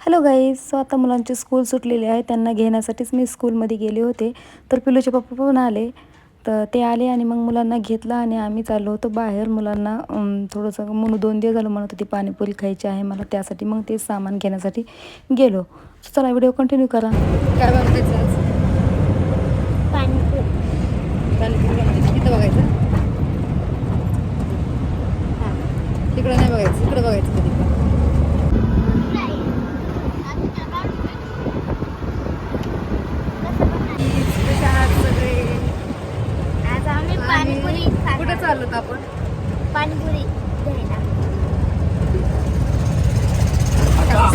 Hello guys so आता मुलांची school सुटलेली आहे त्यांना घेण्यासाठीच मी स्कूलमध्ये गेले होते. तर पिलूचे पप्पा पण आले. तर ते आले आणि मग मुलांना घेतलं आणि आम्ही चाललो होतो बाहेर. मुलांना थोडंसं म्हणून दोन दिवस झालं म्हणत होती पाणीपुरी खायची आहे मला त्यासाठी मग ते सामान घेण्यासाठी गेलो. चला व्हिडिओ कंटिन्यू करा. काय बघायचं. तिकडं नाही बघायचं इकडं बघायचं कधी पण कसे आहात सगळे आज आम्ही पाणीपुरी खाणार. कुठे चाललो आपण पाणीपुरी घ्यायला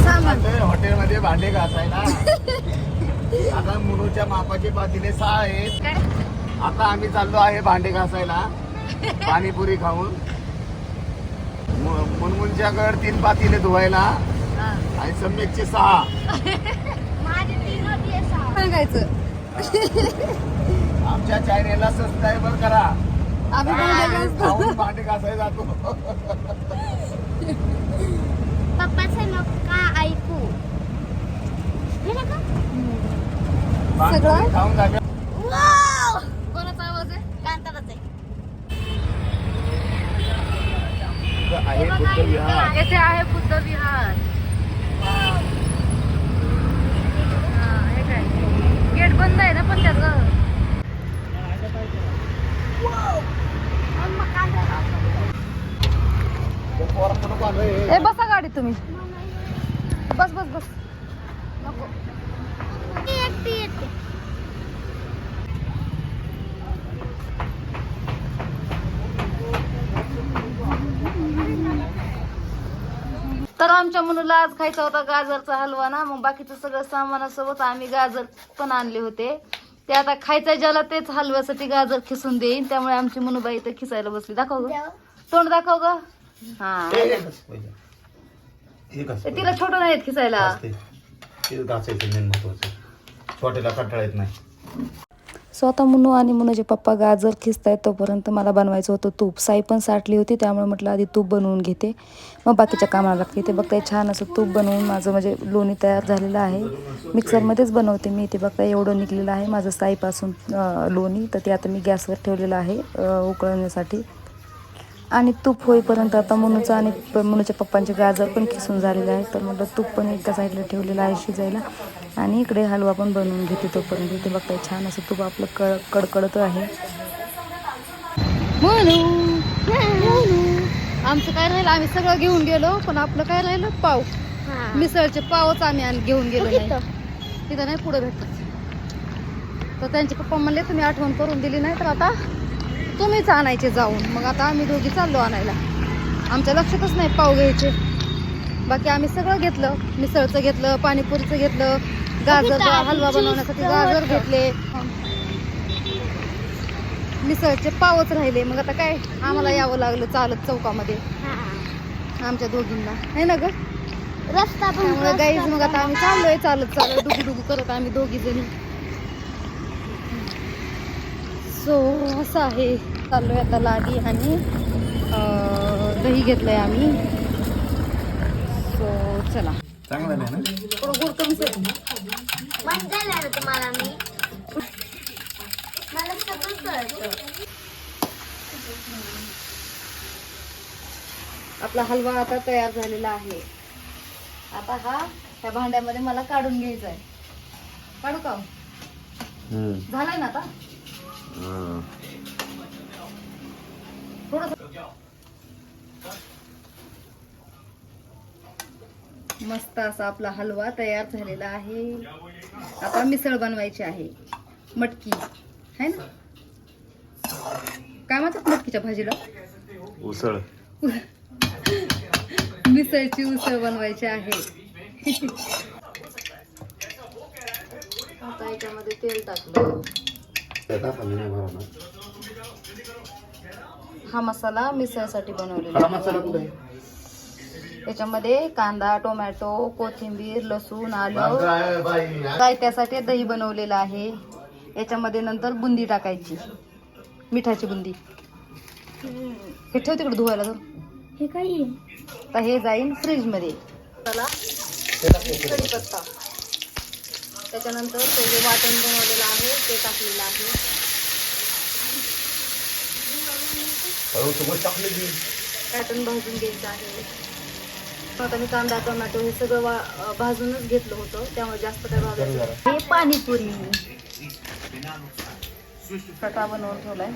सामान. आता हॉटेलमध्ये भांडे घासायला आता मापाचे पातीले सहा आहेत. आता आम्ही चाललो आहे भांडे घासायला. पाणीपुरी खाऊन. मु- मुनमुनच्याकडे तीन पातीले धुवायला. आणि सम्यकचे सहा. माझे तीन होती सहा. सांगायचं आमच्या चायनेला सबस्क्राईबर करा. आम्ही भांडे घासायला जातो. पप्पाचं नका ऐकू हे नका जागा कोणाचा आवाज आहे? कांताराच आहे. आहे बुद्ध विहार. येथे आहे बुद्ध विहार. गेट बंद आहे ना पण त्याचं. ए बसा गाडी तुम्ही. बस बस बस. नको. तर आमच्या मुलाला आज खायचा होता गाजरचा हलवा ना मग बाकीचं सगळं सामानासोबत आम्ही गाजर पण आणले होते. ते आता खायचा ज्याला तेच हलव्यासाठी गाजर खिसून देईन त्यामुळे आमची मुनुबाई इथं खिसायला बसली. दाखव ग. तोंड दाखव ग. हा. तिला छोटं नाहीत खिसायला. छोट्याला कंटाळा येत नाही. सो आता मुनू आणि मुनूचे पप्पा गाजर खिसतायत तोपर्यंत मला बनवायचं होतं तूप. साई पण साठली होती त्यामुळे म्हटलं आधी तूप बनवून घेते. मग बाकीच्या कामाला लागते. ते बघताय छान असं तूप बनवून माझं म्हणजे लोणी तयार झालेलं आहे. मिक्सरमध्येच बनवते मी. ते बघताय एवढं निघलेलं आहे. माझं साईपासून लोणी तर ते आता मी गॅसवर ठेवलेलं आहे उकळण्यासाठी. आणि तूप होईपर्यंत आता मुनूचं आणि मुनूच्या पप्पांचे गाजर पण खिसून झालेले आहे तर म्हटलं तूप पण एका साईडला ठेवलेलं आहे शिजायला. आणि इकडे हलवा पण बनवून घेते तोपर्यंत. इथे बघताय छान असं तूप आपलं कड कडकडत आहे. आमचं काय राहिलं? आम्ही सगळं घेऊन गेलो पण आपलं काय राहिलं? पाव. मिसळचे पावच आम्ही आण- घेऊन गेलो नाही. तिथं नाही पुढे भेटत. तर त्यांचे पप्पा म्हणले तुम्ही आठवण करून दिली नाही तर आता तुम्हीच आणायचे जाऊन. मग आता आम्ही दोघी चाललो आणायला. आमच्या लक्षातच नाही पाव घ्यायचे. बाकी आम्ही सगळं घेतलं. मिसळचं घेतलं पाणीपुरीचं घेतलं गाजर हलवा बनवण्यासाठी गाजर घेतले. मिसळचे पावच राहिले. मग आता काय? आम्हाला यावं लागलं चालत चौकामध्ये. आमच्या दोघींना. आहे ना ग? रस्ता त्यामुळे गाईज मग आता आम्ही चाललोय चालत चालत. डुगू डुगू करत आम्ही दोघी जणी सो असं आहे. चाललोय आता लाडी आणि दही घेतलंय आम्ही. सो चला. चांगलं नाही ना? थोडं गोड झालं तुम्हाला मी मला सगळं कळतं आपला हलवा आता तयार झालेला आहे. आता हा त्या भांड्यामध्ये मला काढून घ्यायचा आहे. काढू का? हो? झालाय ना आता? थोडं मस्त असा आपला हलवा तयार झालेला आहे. आता मिसळ बनवायची आहे. मटकी. है ना? काय म्हणतात मटकीच्या भाजीला? उसळ. मिसळची उसळ बनवायची आहे. आता याच्यामध्ये तेल टाकलं. हा मसाला मिसळसाठी बनवलेला खडा आहे. मसाला कुठे आहे? याच्यामध्ये कांदा टोमॅटो कोथिंबीर लसूण आलं. बांगडा आहे बाई. काय त्यासाठी दही बनवलेलं आहे? याच्यामध्ये नंतर बुंदी टाकायची. मिठाची बुंदी. हे ठेव तिकडे धुवायला तर हे काय तर हे जाईन फ्रीजमध्ये. कढीपत्ता. त्याच्यानंतर ते जे वाटण बनवलेलं आहे ते टाकलेलं आहे. वाटण भाजून घ्यायचं आहे. आता मी कांदा टोमॅटो हे सगळं वा भाजूनच घेतलं होतं. त्यामुळे जास्त काय भाजायचं हे पाणीपुरी. कटा बनवून ठेवलाय.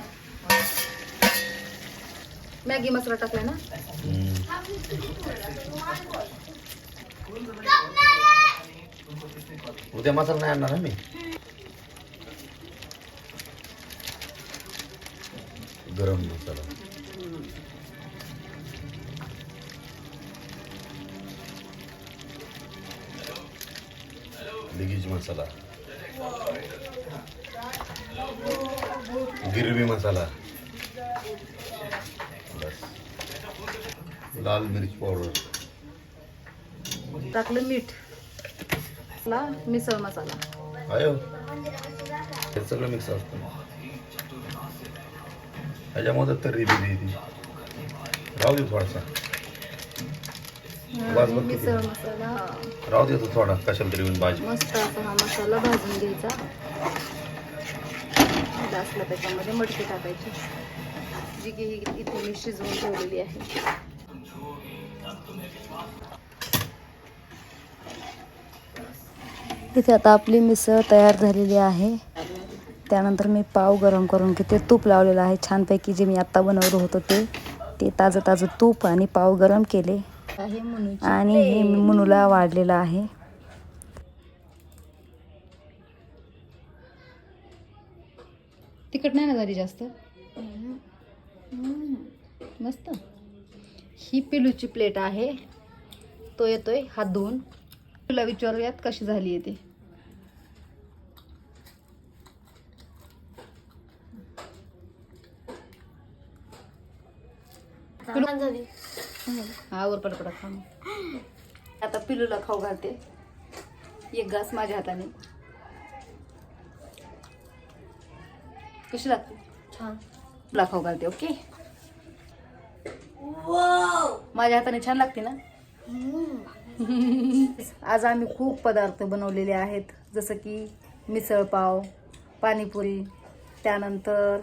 मॅगी मसाला टाकलाय ना? उद्या मसाला नाही आणणार ना मी? गरम मसाला. मसाला. गिरवी मसाला. बस. लाल मिर्च पावडर. टाकलं मीठ. ला मिसळ मसाला. आयो हे. सगळं मिक्स असतं. ह्याच्यामध्ये तर्री दिली ती राहू दे थोडासा. किती. मिसळ मसाला. राहू दे तो थोडा कशाला तरी भाजी. मस्त असा हा मसाला भाजून घ्यायचा. असलं त्याच्यामध्ये मटकी टाकायची. जी की ही इथे मी शिजवून ठेवलेली आहे. इथे आता आपली मिसळ तयार झालेली आहे. त्यानंतर मी पाव गरम करून घेते. तूप लावलेलं आहे. छानपैकी जे मी आत्ता बनवलं होतं ते ते ताजं ताजं तूप आणि पाव गरम केले. आणि हे मुनूला वाढलेलं आहे. तिखट नाही ना झाली जास्त. मस्त. ही पिलूची प्लेट आहे. तो येतोय हात धुवून तुला विचारूयात कशी झाली आहे ती. झाली हा वर पडपडा खा आता पिलूला खाऊ घालते. एक घास माझ्या हाताने. कशी लागते? छान. तुला खाऊ घालते ओके? माझ्या हाताने छान लागते ना? आज आम्ही खूप पदार्थ बनवलेले आहेत. जसं की मिसळपाव पाणीपुरी त्यानंतर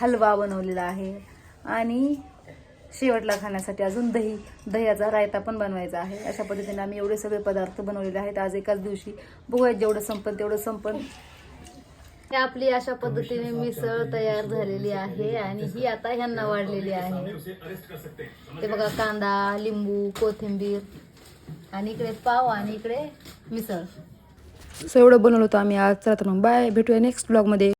हलवा बनवलेला आहे. आणि शेवटला खाण्यासाठी अजून दही दह्याचा रायता पण बनवायचा आहे. अशा पद्धतीने आम्ही एवढे सगळे पदार्थ बनवलेले आहेत. आज एकाच दिवशी बघूया जेवढं संपन तेवढं संपन ही आपली अशा पद्धतीने मिसळ तयार झालेली आहे आणि ही आता ह्यांना वाढलेली आहे. ते बघा कांदा लिंबू कोथिंबीर आणि इकडे पाव आणि इकडे मिसळ. सो एवढं बनवलं होतं आम्ही आज. चला तर मग बाय. भेटूया नेक्स्ट ब्लॉगमध्ये